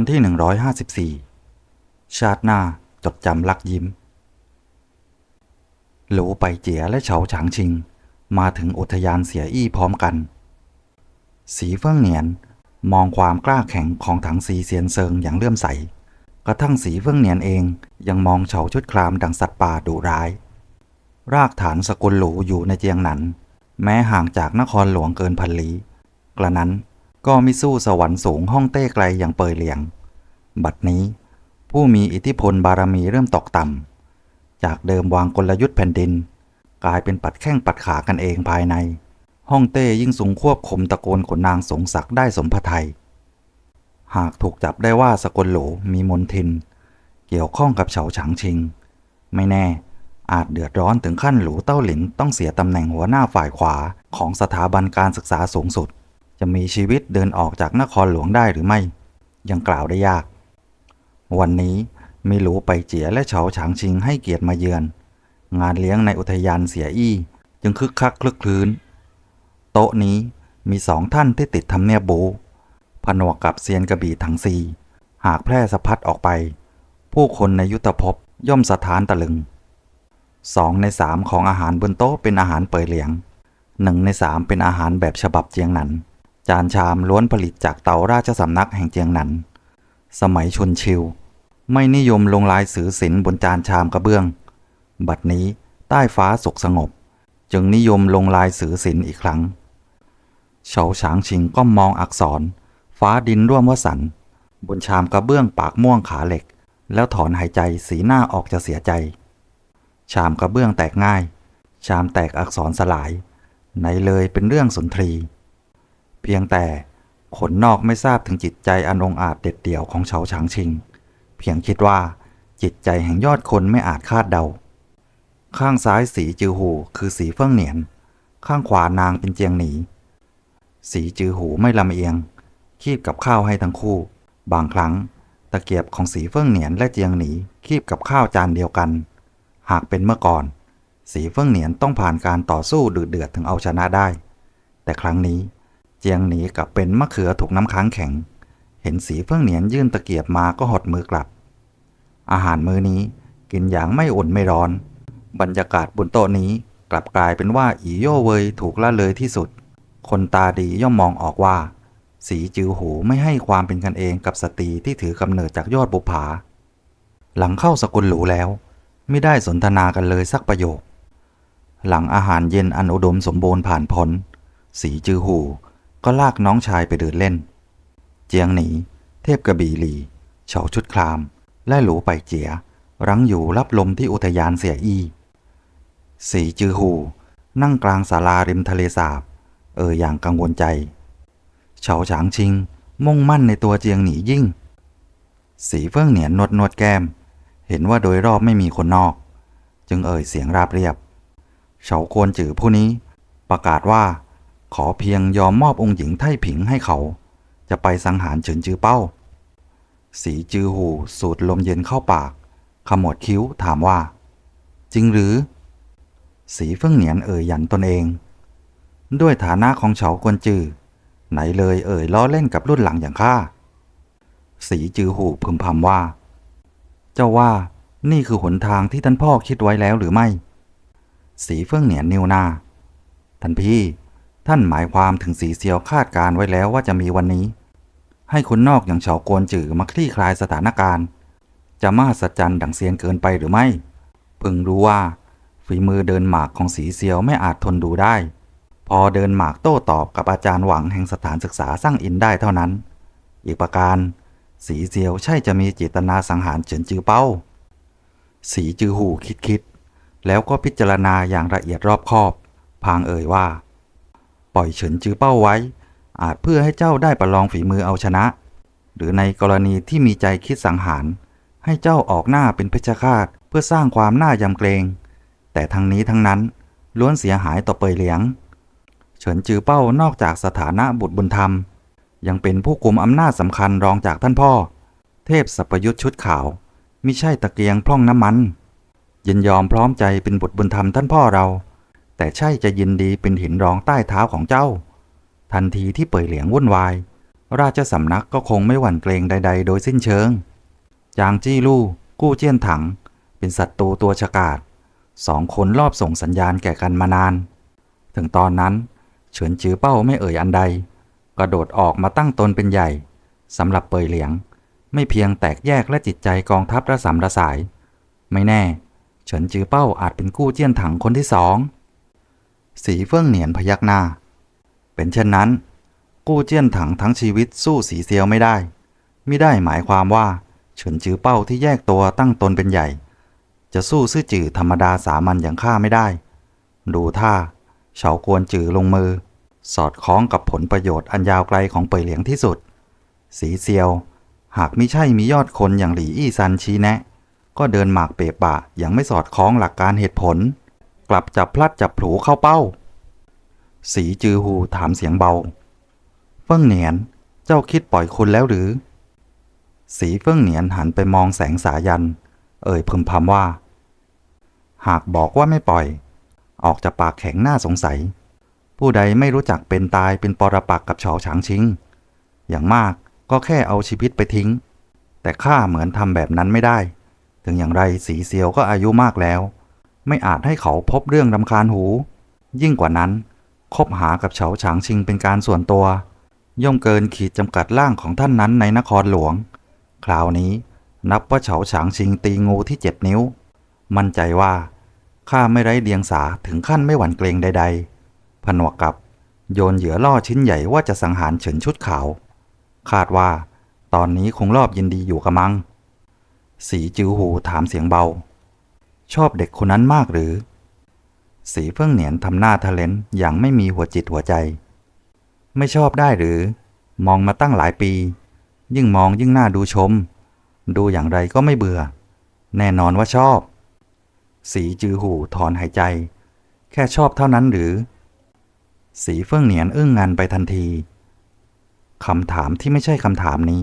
อนที่ 154 ชาติหน้าจดจำรักยิ้ม หลูไปเจียและเฉาฉางชิง มาถึงอุทยานเสียอี้พร้อมกัน สีเฟิ่งเหนียนมองความกล้าแข็งของถังสีเซียนเซิงอย่างเลื่อมใส กระทั่งสีเฟิ่งเหนียนเองยังมองเฉาชุดครามดังสัตว์ป่าดุร้าย รากฐานสกุลหลูอยู่ในเจียงหนัน แม้ห่างจากนครหลวงเกินพันลี้กระนั้น ก็มิสู้สวรรค์สูงห้องเต้ไกลอย่างเปยเหลียง บัดนี้ผู้มีอิทธิพลบารมีเริ่มตกต่ำ จากเดิมวางกลยุทธ์แผ่นดิน กลายเป็นปัดแข้งปัดขากันเองภายใน ห้องเต้ยิ่งสูงควบคุมตะโกนขนนางสงศักดิ์ได้สมพระทัยหากถูกจับได้ว่าสกุลโหลมีมนทิน เกี่ยวข้องกับเฉาฉางชิง ไม่แน่อาจเดือดร้อนถึงขั้นหลูเต้าหลินต้องเสียตำแหน่งหัวหน้าฝ่ายขวาของสถาบันการศึกษาสูงสุด จะมีชีวิตเดินออกจากนครหลวงได้หรือไม่ ยังกล่าวได้ยาก วันนี้มีหลูไปเจียและเฉาฉางชิงให้เกียรติมาเยือน งานเลี้ยงในอุทยานเสียอี้จึงคึกคักคลึกคลื้น โต๊ะนี้มีสองท่านที่ติดทำเนียบโบผนวกกับเซียนกระบี่ถังซีหากแพร่สะพัดออกไป ผู้คนในยุทธภพย่อมสถานตะลึงสองในสามของอาหารบนโต๊ะเป็นอาหารเปยเหลียงหนึ่งในสามเป็นอาหารแบบฉบับเจียงหนัน จานชามล้วนผลิตจากเตาราชสำนักแห่งเจียงหนัน สมัยชุนชิว ไม่นิยมลงลายสือศิลป์บนจานชามกระเบื้อง บัดนี้ใต้ฟ้าสุขสงบ จึงนิยมลงลายสือศิลป์อีกครั้ง เฉาฉางชิงก็มองอักษร ฟ้าดินร่วมวสัน บนชามกระเบื้องปากม่วงขาเหล็ก แล้วถอนหายใจสีหน้าออกจะเสียใจ ชามกระเบื้องแตกง่าย ชามแตกอักษรสลาย ไหนเลยเป็นเรื่องสุนทรี เพียงแต่ขนนอกไม่ทราบถึงจิตใจอันองอาจเด็ดเดี่ยวของเฉาฉางชิง เพียงคิดว่าจิตใจแห่งยอดคนไม่อาจคาดเดา ข้างซ้ายสีจือหูคือสีเฟิ่องเหนียน ข้างขวานางเป็นเจียงหนี สีจือหูไม่ลำเอียง คีบกับข้าวให้ทั้งคู่ บางครั้งตะเกียบของสีเฟิ่องเหนียนและเจียงหนีคีบกับข้าวจานเดียวกัน หากเป็นเมื่อก่อน สีเฟิ่องเหนียนต้องผ่านการต่อสู้ดุเดือดถึงเอาชนะได้ แต่ครั้งนี้ เจียงหนีกลับเป็นมะเขือถูกน้ำค้างแข็ง เห็นสีเฟิ่งเหนียนยื่นตะเกียบมาก็หดมือกลับ อาหารมื้อนี้กินอย่างไม่อุ่นไม่ร้อน บรรยากาศบนโต๊ะนี้กลับกลายเป็นว่าอีโย่เวยถูกละเลยที่สุด คนตาดีย่อมมองออกว่า สีจือหูไม่ให้ความเป็นกันเองกับสตรีที่ถือกำเนิดจากยอดบุภาหลังเข้าสกุลหรูแล้ว ไม่ได้สนทนากันเลยสักประโยค หลังอาหารเย็นอันอุดมสมบูรณ์ผ่านพ้น สีจือหู ก็ลากน้องชายไปเดินเล่น เจียงหนี เทพกระบี่หลีเฉาชุดคราม และหลูไปเจีย รั้งอยู่รับลมที่อุทยานเสียอี สีจือหูนั่งกลางศาลาริมทะเลสาบ เอออย่างกังวลใจ เฉาฉางชิง มุ่งมั่นในตัวเจียงหนียิ่ง สีเฟิ่งเหนียนนวดนวดแก้ม เห็นว่าโดยรอบไม่มีคนนอก จึงเอ่ยเสียงราบเรียบ เฉาโกนจือผู้นี้ ประกาศว่า ขอเพียงยอมมอบองค์หญิงไท่ผิงให้เขา จะไปสังหารเฉินจือเป้า สีจือหูสูดลมเย็นเข้าปาก ขมวดคิ้วถามว่า จริงหรือ สีเฟิ่องเหนียนเอ่ยหยันตนเอง ด้วยฐานะของเฉากวนจือ ไหนเลยเอ่ยล้อเล่นกับรุ่นหลังอย่างข้าสีจือหูพึมพำว่า เจ้าว่านี่คือหนทางที่ท่านพ่อคิดไว้แล้วหรือไม่ สีเฟิ่องเหนียนนิวหน้าท่านพี่ ท่านหมายความถึงสีเซียวคาดการไว้แล้วว่าจะมีวันนี้ ให้คนนอกอย่างเฉาโกวนจือมาคลี่คลายสถานการณ์ จะมหัศจรรย์ดังเซียนเกินไปหรือไม่ พึงรู้ว่า ฝีมือเดินหมากของสีเซียวไม่อาจทนดูได้ พอเดินหมากโต้ตอบกับอาจารย์หวังแห่งสถานศึกษาสร้างอินได้เท่านั้น อีกประการ สีเซียวใช่จะมีเจตนาสังหารเฉินจือเป้า สีจือหูคิดคิดแล้วก็พิจารณาอย่างละเอียดรอบคอบ พางเอ่ยว่า ปล่อยเฉินจือเป้าไว้ อาจเพื่อให้เจ้าได้ประลองฝีมือเอาชนะ หรือในกรณีที่มีใจคิดสังหาร ให้เจ้าออกหน้าเป็นเพชฌฆาตเพื่อสร้างความน่ายำเกรง แต่ทั้งนี้ทั้งนั้นล้วนเสียหายต่อเปยเหลียง เฉินจือเป้านอกจากสถานะบุตรบุญธรรม ยังเป็นผู้กุมอำนาจสำคัญรองจากท่านพ่อ เทพสัพยุทธชุดขาวมิใช่ตะเกียงพร่องน้ำมัน ยินยอมพร้อมใจเป็นบุตรบุญธรรมท่านพ่อเรา แต่ใช่จะยินดีเป็นหินรองใต้เท้าของเจ้า ทันทีที่เป่ยเหลียงวุ่นวาย ราชสำนักก็คงไม่หวั่นเกรงใด ๆ โดยสิ้นเชิง จางจี้ลู่กู้เจี้ยนถัง เป็นศัตรูตัวฉกาจสองคนรอบส่งสัญญาณแก่กันมานาน ถึงตอนนั้น เฉินจือเป้าไม่เอ่ยอันใด กระโดดออกมาตั้งตนเป็นใหญ่สำหรับเปยเหลียง ไม่เพียงแตกแยกและจิตใจกองทัพระสำระสาย ไม่แน่ เฉินจือเป้าอาจเป็นกู้เจี้ยนถังคนที่สอง สีเฟื่องเหนียนพยักหน้า เป็นเช่นนั้น กู้เจี้ยนถังทั้งชีวิตสู้สีเซียวไม่ได้ไม่ได้หมายความว่าเฉินจือเป้าที่แยกตัวตั้งตนเป็นใหญ่ จะสู้ซื่อจื่อธรรมดาสามัญอย่างข้าไม่ได้ ดูท่าเฉากวนจือลงมือ สอดคล้องกับผลประโยชน์อันยาวไกลของเปยเหลียงที่สุด สีเซียว หากมิใช่มียอดคนอย่างหลี่อี้ซันชี้แนะ ก็เดินหมากเปะปะอย่างไม่สอดคล้องหลักการเหตุผล กลับจับพลัดจับผูเข้าเป้า สีจือหูถามเสียงเบา เฟิ่งเหนียน เจ้าคิดปล่อยคุณแล้วหรือ สีเฟิ่งเหนียนหันไปมองแสงสายัน เอ่ยพึมพำว่า หากบอกว่าไม่ปล่อย ออกจากปากแข็งหน้าสงสัย ผู้ใดไม่รู้จักเป็นตายเป็นปรปักกับเฉาฉางชิง อย่างมากก็แค่เอาชีวิตไปทิ้ง แต่ข้าเหมือนทำแบบนั้นไม่ได้ ถึงอย่างไรสีเซียวก็อายุมากแล้ว ไม่อาจให้เขาพบเรื่องรำคาญหู ยิ่งกว่านั้น คบหากับเฉาฉางชิงเป็นการส่วนตัว ย่อมเกินขีดจำกัดร่างของท่านนั้นในนครหลวง คราวนี้นับว่าเฉาฉางชิงตีงูที่เจ็ดนิ้ว มั่นใจว่าข้าไม่ไร้เดียงสาถึงขั้นไม่หวั่นเกรงใด ๆ ผนวกกับโยนเหยื่อล่อชิ้นใหญ่ว่าจะสังหารเฉินชุดขาว คาดว่า ตอนนี้คงรอบยินดีอยู่กระมัง สีจือหูถามเสียงเบา ชอบเด็กคนนั้นมากหรือ สีเฟื่องเหนียนทำหน้าทะเลนอย่างไม่มีหัวจิตหัวใจ ไม่ชอบได้หรือ มองมาตั้งหลายปี ยิ่งมองยิ่งน่าดูชม ดูอย่างไรก็ไม่เบื่อ แน่นอนว่าชอบ สีจือหูถอนหายใจ แค่ชอบเท่านั้นหรือ สีเฟื่องเหนียนอึ้งงันไปทันทีคำถามที่ไม่ใช่คำถามนี้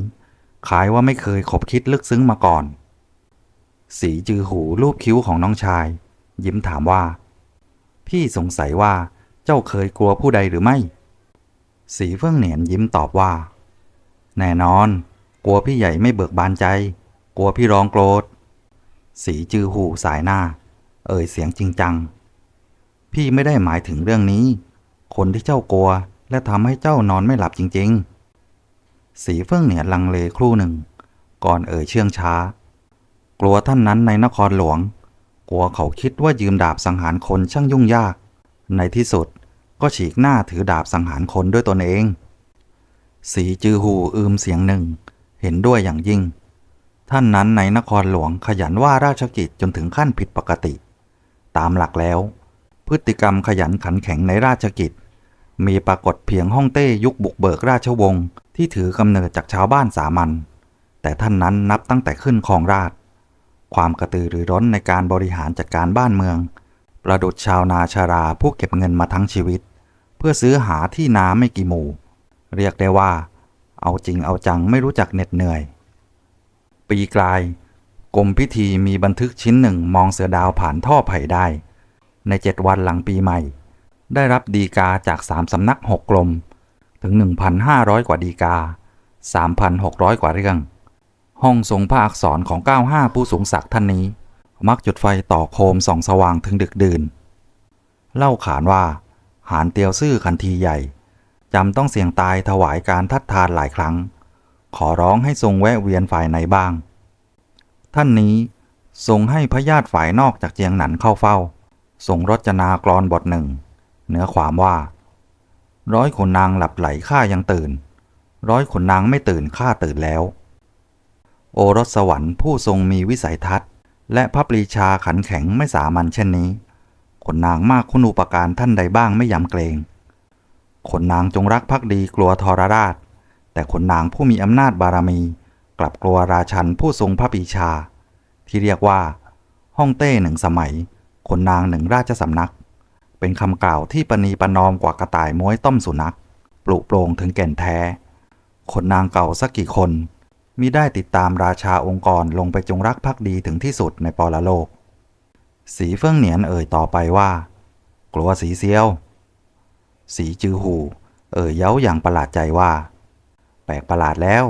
คล้ายว่าไม่เคยขบคิดลึกซึ้งมาก่อน สีจือหูรูปคิ้วของน้องชาย ยิ้มถามว่า พี่สงสัยว่าเจ้าเคยกลัวผู้ใดหรือไม่ สีเฟื่องเหนียนยิ้มตอบว่า แน่นอน กลัวพี่ใหญ่ไม่เบิกบานใจ กลัวพี่ร้องโกรธ สีจือหูสายหน้า เอ่ยเสียงจริงจัง พี่ไม่ได้หมายถึงเรื่องนี้ คนที่เจ้ากลัวและทำให้เจ้านอนไม่หลับจริง ๆ สีเฟื่องเหนียนลังเลครู่หนึ่ง ก่อนเอ่ยเชื่องช้า กลัวท่านนั้นในนครหลวง กลัวเขาคิดว่ายืมดาบสังหารคนช่างยุ่งยาก ในที่สุดก็ฉีกหน้าถือดาบสังหารคนด้วยตนเอง สีจือหูอืมเสียงหนึ่ง เห็นด้วยอย่างยิ่ง ท่านนั้นในนครหลวงขยันว่าราชกิจจนถึงขั้นผิดปกติ ตามหลักแล้ว พฤติกรรมขยันขันแข็งในราชกิจ มีปรากฏเพียงฮ่องเต้ยุคบุกเบิกราชวงศ์ที่ถือกำเนิดจากชาวบ้านสามัญแต่ท่านนั้นนับตั้งแต่ขึ้นครองราช ความกระตือรือร้นในการบริหารจัดการบ้านเมือง ประดุจชาวนาชาราผู้เก็บเงินมาทั้งชีวิต เพื่อซื้อหาที่นาไม่กี่หมู่ เรียกได้ว่า เอาจริงเอาจังไม่รู้จักเหน็ดเหนื่อย ปีกลายกรมพิธีมีบันทึกชิ้นหนึ่งมองเสือดาวผ่านท่อไผ่ได้ ในเจ็ดวันหลังปีใหม่ ได้รับดีกาจากสามสำนักหกกรมถึง 1,500 กว่าดีกา 3,600 กว่าเรื่อง ห้องทรงพระอักษรของ 95 ผู้สูงศักดิ์ท่านนี้ มักจุดไฟต่อโคมส่องสว่างถึงดึกดื่น เล่าขานว่า หานเตียวซื่อคันทีใหญ่จำต้องเสี่ยงตายถวายการทัดทานหลายครั้ง ขอร้องให้ทรงแวะเวียนฝ่ายไหนบ้าง ท่านนี้ทรงให้พระญาติฝ่ายนอกจากเจียงหนันเข้าเฝ้าทรงรจนากรอนบทหนึ่งเนื้อความว่า ร้อยขนนางหลับไหลข้ายังตื่น ร้อยขนนางไม่ตื่นข้าตื่นแล้ว โอรสสวรรค์ผู้ทรงมีวิสัยทัศน์ และพระปรีชาขันแข็งไม่สามัญเช่นนี้ขนนางมากคุณูปการท่านใดบ้างไม่ยำเกรงขนนางจงรักภักดีกลัวทรราช แต่ขนนางผู้มีอำนาจบารมี กลับกลัวราชันผู้ทรงพระปรีชา ที่เรียกว่า ห้องเต้หนึ่งสมัยขนนางหนึ่งราชสำนัก เป็นคำกล่าวที่ปณีปนอมกว่ากระต่ายม้วยต้มสุนัข ปลุกโปรงถึงแก่นแท้ขนนางเก่าสักกี่คน มิได้ติดตามราชาองค์กรลงไปจงรักภักดีถึงที่สุดในปรโลก สีเฟื่องเหนียนเอ่ยต่อไปว่า กลัวสีเซียว สีจือหู เอ่ยเย้าอย่างประหลาดใจว่า แปลกประหลาดแล้ว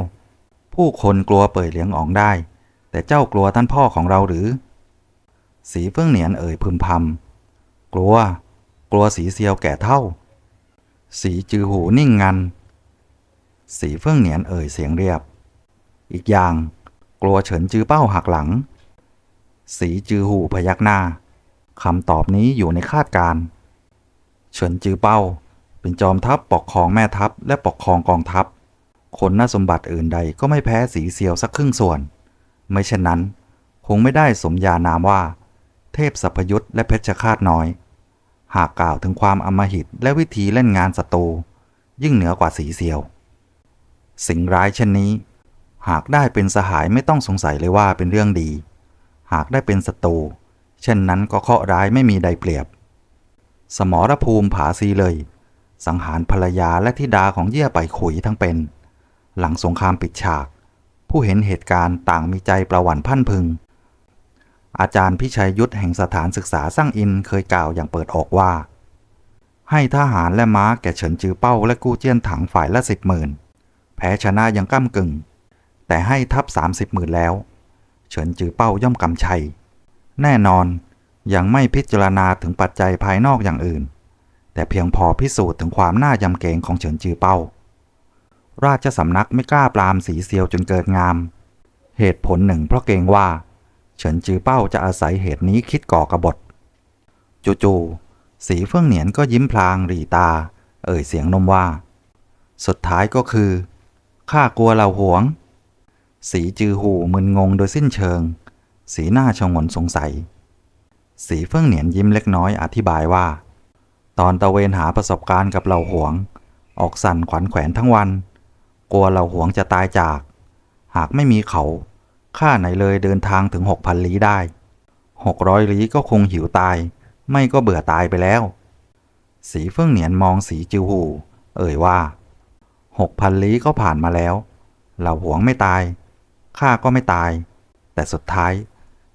ผู้คนกลัวเป่ยเหลียงอองได้ แต่เจ้ากลัวท่านพ่อของเราหรือ สีเฟื่องเหนียนเอ่ยพึมพำกลัว กลัวสีเซียวแก่เท่า สีจือหูนิ่งงัน สีเฟื่องเหนียนเอ่ยเสียงเรียบ อีกอย่าง กลัวเฉินจือเป้าหักหลัง สีจือหูพยักหน้าคำตอบนี้อยู่ในคาดการ เฉินจือเป้า เป็นจอมทัพปกครองแม่ทัพและปกครองกองทัพคนน่าสมบัติอื่นใดก็ไม่แพ้สีเซียวสักครึ่งส่วน ไม่เช่นนั้น คงไม่ได้สมญานามว่า เทพสัพยุทธและเพชฌฆาตน้อย หากกล่าวถึงความอมหิตและวิธีเล่นงานศัตรูยิ่งเหนือกว่าสีเซียว สิ่งร้ายเช่นนี้ หากได้เป็นสหายไม่ต้องสงสัยเลยว่าเป็นเรื่องดี หากได้เป็นศัตรูเช่นนั้นก็เคาะร้ายไม่มีใดเปรียบ สมรภูมิผาซีเลย สังหารภรรยาและธิดาของเยี่ยไปขุยทั้งเป็น หลังสงครามปิดฉาก ผู้เห็นเหตุการณ์ต่างมีใจประหวั่นพันพึง อาจารย์พิชัยยุทธแห่งสถานศึกษาสร้างอินเคยกล่าวอย่างเปิดออกว่า ให้ทหารและม้าแก่เฉินจือเป้าและกู้เจี้ยนถังฝ่ายละสิบหมื่นแพ้ชนะยังก้ากึ่ง แต่ให้ทัพสามสิบหมื่นแล้ว เฉินจือเป้าย่อมกำชัย แน่นอนยังไม่พิจารณาถึงปัจจัยภายนอกอย่างอื่น แต่เพียงพอพิสูจน์ถึงความน่ายำเกรงของเฉินจือเป้า ราชสำนักไม่กล้าปรามสีเซียวจนเกิดงาม เหตุผลหนึ่งเพราะเกรงว่า เฉินจือเป้าจะอาศัยเหตุนี้คิดก่อกระบฏจู่ๆสีเฟื่องเหนียนก็ยิ้มพลางหรีตา เอ่ยเสียงนมว่า สุดท้ายก็คือข้ากลัวเราหวง สีจือหูมึนงงโดยสิ้นเชิง สีหน้าชงนสงสัย สีเฟื่องเหนียนยิ้มเล็กน้อยอธิบายว่า ตอนตะเวนหาประสบการณ์กับเหล่าหวง ออกสั่นขวัญแขวนทั้งวัน กลัวเหล่าหวงจะตายจาก หากไม่มีเขา ข้าไหนเลยเดินทางถึงหกพันลี้ได้หกร้อยลี้ก็คงหิวตาย ไม่ก็เบื่อตายไปแล้ว สีเฟื่องเหนียนมองสีจิวหู เอ่ยว่าหกพันลี้ก็ผ่านมาแล้ว เหล่าหวงไม่ตาย ข้าก็ไม่ตาย แต่สุดท้าย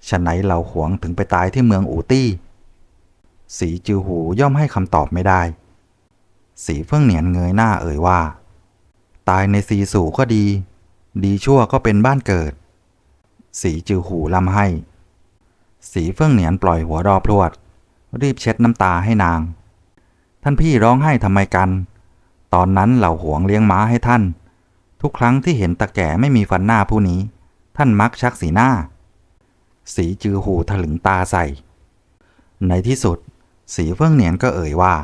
ฉะไหนเหล่าหวงถึงไปตายที่เมืองอูตี้ สีจิวหูย่อมให้คำตอบไม่ได้ สีเฟื่องเหนียนเงยหน้าเอ่ยว่า ตายในสีสู่ก็ดี ดีชั่วก็เป็นบ้านเกิด สีจือหูลำให้ สีเฟื่องเหนียนปล่อยหัวรอพรวด รีบเช็ดน้ำตาให้นาง ท่านพี่ร้องไห้ทำไมกัน ตอนนั้นเหล่าหวงเลี้ยงม้าให้ท่าน ทุกครั้งที่เห็นตะแก่ไม่มีฟันหน้าผู้นี้ ท่านมักชักสีหน้า สีจือหูถลึงตาใส่ ในที่สุด สีเฟื่องเหนียนก็เอ่ยว่า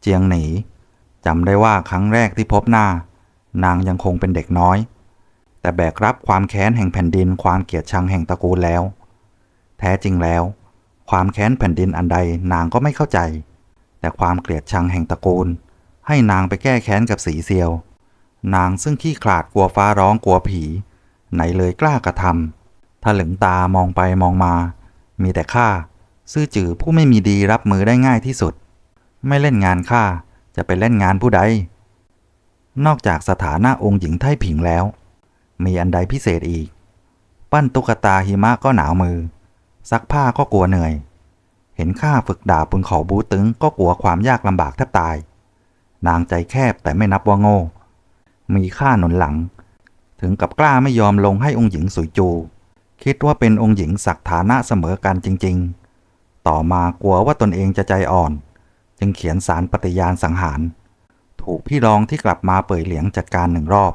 เจียงหนีจำได้ว่าครั้งแรกที่พบหน้า นางยังคงเป็นเด็กน้อย แต่แบกรับความแค้นแห่งแผ่นดินความเกลียดชังแห่งตระกูลแล้ว แท้จริงแล้ว ความแค้นแผ่นดินอันใดนางก็ไม่เข้าใจ แต่ความเกลียดชังแห่งตระกูล ให้นางไปแก้แค้นกับสีเซียว นางซึ่งขี้ขลาดกลัวฟ้าร้องกลัวผี ไหนเลยกล้ากระทำถ้าหลึงตามองไปมองมา มีแต่ข้าซื่อจือผู้ไม่มีดีรับมือได้ง่ายที่สุด ไม่เล่นงานข้าจะไปเล่นงานผู้ใด นอกจากสถานะองค์หญิงไท่ผิงแล้ว มีอันใดพิเศษอีก ปั้นตุ๊กตาหิมะก็หนาวมือ ซักผ้าก็กลัวเหนื่อย เห็นข้าฝึกดาบบนเขาบูตึงก็กลัวความยากลำบากแทบตาย นางใจแคบแต่ไม่นับว่าโง่ มีข้าหนุนหลัง ถึงกับกล้าไม่ยอมลงให้องค์หญิงสุยจู คิดว่าเป็นองค์หญิงศักฐานะเสมอกันจริง ๆ ต่อมากลัวว่าตนเองจะใจอ่อน จึงเขียนสารปฏิญาณสังหาร ถูกพี่รองที่กลับมาเปิดเหลียงจัดการหนึ่งรอบ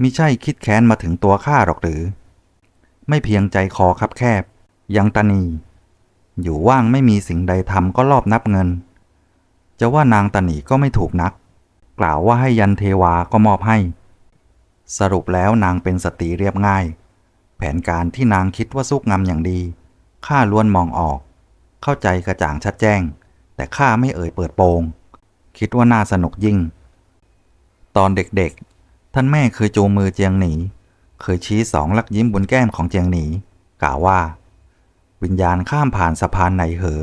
มิใช่คิดแค้นมาถึงตัวข้าหรอกหรือ ไม่เพียงใจคอคับแคบ ยังตานี อยู่ว่างไม่มีสิ่งใดทำก็รอบนับเงิน จะว่านางตานีก็ไม่ถูกนัก กล่าวว่าให้ยันเทวาก็มอบให้ สรุปแล้วนางเป็นสตรีเรียบง่าย แผนการที่นางคิดว่าสุกงามอย่างดี ข้าล้วนมองออก เข้าใจกระจ่างชัดแจ้ง แต่ข้าไม่เอ่ยเปิดโปง คิดว่าน่าสนุกยิ่ง ตอนเด็กๆ ท่านแม่เคยจูงมือเจียงหนี เคยชี้สองลักยิ้มบนแก้มของเจียงหนี กล่าวว่า วิญญาณข้ามผ่านสะพานไหนเหอ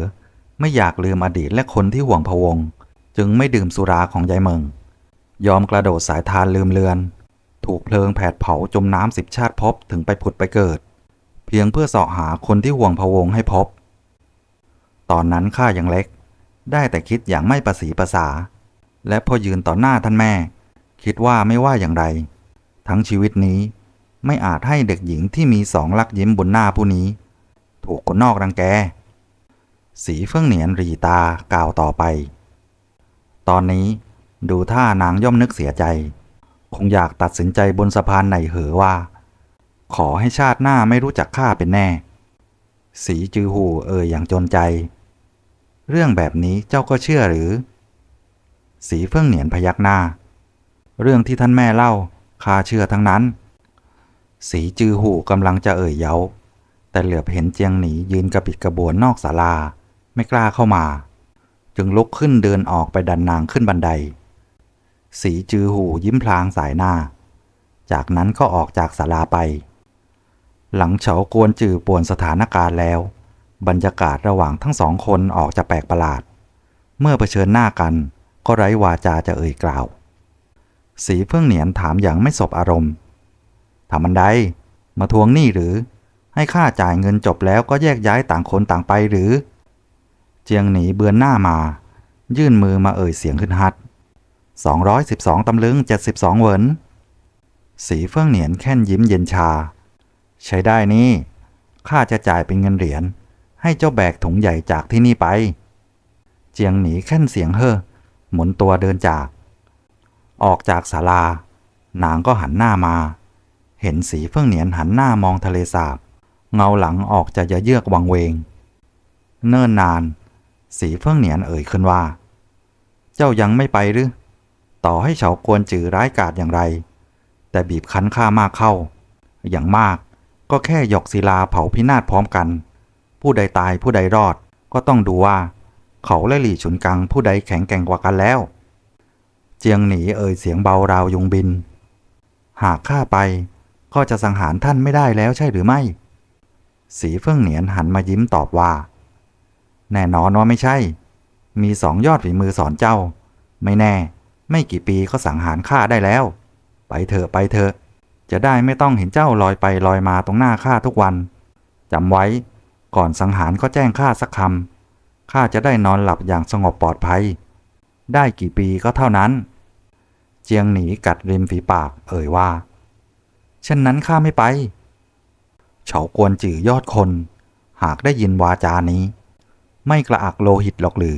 ไม่อยากลืมอดีตและคนที่ห่วงพะวง จึงไม่ดื่มสุราของยายเมิง ยอมกระโดดสายทานลืมเลือน ถูกเพลิงแผดเผาจมน้ำสิบชาติพบถึงไปผุดไปเกิด เพียงเพื่อเสาะหาคนที่ห่วงพะวงให้พบ ตอนนั้นข้ายังเล็ก ได้แต่คิดอย่างไม่ประสีประสา และพอยืนต่อหน้าท่านแม่คคิดว่าไม่ว่าอย่างไร ทั้งชีวิตนี้ไม่อาจให้เด็กหญิงที่มีสองลักยิ้มบนหน้าผู้นี้ ถูกคนนอกรังแก สีเฟื่องเหนียนรีตากล่าวต่อไป ตอนนี้ ดูท่านางย่อมนึกเสียใจ คงอยากตัดสินใจบนสะพานไหนเหอว่า ขอให้ชาติหน้าไม่รู้จักข้าเป็นแน่ สีจือหูเอ่ยอย่างจนใจ เรื่องแบบนี้เจ้าก็เชื่อหรือ สีเฟื่องเหนียนพยักหน้า เรื่องที่ท่านแม่เล่าข้าเชื่อทั้งนั้น สีจือหูกำลังจะเอ่ยเย้า แต่เหลือบเห็นเจียงหนียืนกระปิดกระบวนนอกศาลา ไม่กล้าเข้ามา จึงลุกขึ้นเดินออกไปดันนางขึ้นบันได สีจือหูยิ้มพลางสายหน้า จากนั้นก็ออกจากศาลาไป หลังเฉากวนจือป่วนสถานการณ์แล้ว บรรยากาศระหว่างทั้งสองคนออกจะแปลกประหลาด เมื่อเผชิญหน้ากันก็ไร้วาจาจะเอ่ยกล่าว สีเฟื่องเหนียนถามอย่างไม่สบอารมณ์ทำมันใดมาทวงหนี้หรือ ให้ข้าจ่ายเงินจบแล้วก็แยกย้ายต่างคนต่างไปหรือ เจียงหนีเบือนหน้ามา ยื่นมือมาเอ่ยเสียงขึ้นฮัด 212 ตำลึง 72 เหวิน สีเฟื่องเหนียนแค่นยิ้มเย็นชา ใช้ได้นี่ ข้าจะจ่ายเป็นเงินเหรียญ ให้เจ้าแบกถุงใหญ่จากที่นี่ไป เจียงหนีแค่นเสียงเฮ่อ หมุนตัวเดินจาก ออกจากศาลา นางก็หันหน้ามา เห็นสีเฟื่องเหนียนหันหน้ามองทะเลสาบ เงาหลังออกจะยะเยือกวังเวง เนิ่นนาน สีเฟื่องเหนียนเอ่ยขึ้นว่า เจ้ายังไม่ไปหรือ ต่อให้เฉากวนจือร้ายกาจอย่างไร แต่บีบคั้นข้ามากเข้า อย่างมากก็แค่หยกศิลาเผาพินาศพร้อมกัน ผู้ใดตายผู้ใดรอดก็ต้องดูว่า เขาและหลี่ฉุนกังผู้ใดแข็งแกร่งกว่ากันแล้ว เจียงหนีเอ่ยเสียงเบาราวยุงบิน หากข้าไปก็จะสังหารท่านไม่ได้แล้วใช่หรือไม่ สีเฟื่องเหนียนหันมายิ้มตอบว่า แน่นอนว่าไม่ใช่ มีสองยอดฝีมือสอนเจ้า ไม่แน่ ไม่กี่ปีก็สังหารข้าได้แล้ว ไปเถอะไปเถอะ จะได้ไม่ต้องเห็นเจ้าลอยไปลอยมาตรงหน้าข้าทุกวันจำไว้ ก่อนสังหารก็แจ้งข้าสักคำข้าจะได้นอนหลับอย่างสงบปลอดภัย ได้กี่ปีก็เท่านั้น เจียงหนีกัดริมฝีปากเอ่ยว่าเช่นนั้นข้าไม่ไปเฉากวนจื่อยอดคน หากได้ยินวาจานี้ ไม่กระอักโลหิตหรอกหรือ